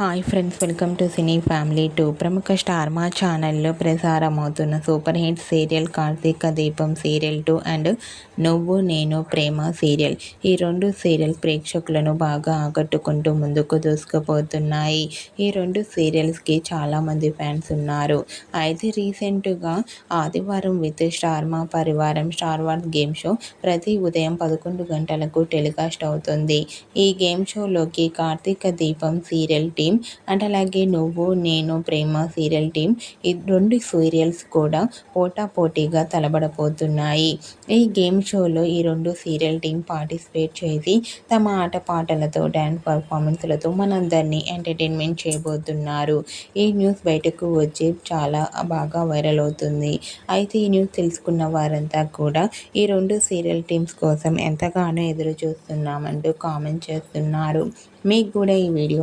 Hi friends welcome to cine family two ప్రముఖ star Maa ఛానల్లో ప్రసారం అవుతున్న super hit serial Karthika Deepam serial two and నువ్వు నేను ప్రేమ సీరియల్. ఈ రెండు సీరియల్ ప్రేక్షకులను బాగా ఆకట్టుకుంటూ ముందుకు దూసుకుపోతున్నాయి. ఈ రెండు సీరియల్స్కి చాలామంది ఫ్యాన్స్ ఉన్నారు. అయితే రీసెంట్గా ఆదివారం విత్ స్టార్ మా పరివారం స్టార్ వార్ గేమ్ షో ప్రతి ఉదయం పదకొండు గంటలకు టెలికాస్ట్ అవుతుంది. ఈ game షోలోకి Karthika Deepam serial team team and అలాగే నువ్వు నేను ప్రేమ సీరియల్ టీం ఈ రెండు సీరియల్స్ కూడా పోటా పోటీగా తలబడపోతున్నాయి ఈ గేమ్ షోలో ఈ రెండు సీరియల్ టీం పార్టిసిపేట్ చేసి తమ ఆటపాటలతో డ్యాన్స్ పర్ఫార్మెన్స్లతో మనందరినీ ఎంటర్టైన్మెంట్ చేయబోతున్నారు. ఈ న్యూస్ బయటకు వచ్చి చాలా బాగా వైరల్ అవుతుంది. అయితే ఈ న్యూస్ తెలుసుకున్న వారంతా కూడా ఈ రెండు సీరియల్ టీమ్స్ కోసం ఎంతగానో ఎదురు చూస్తున్నామంటూ కామెంట్ చేస్తున్నారు. మీకు కూడా ఈ వీడియో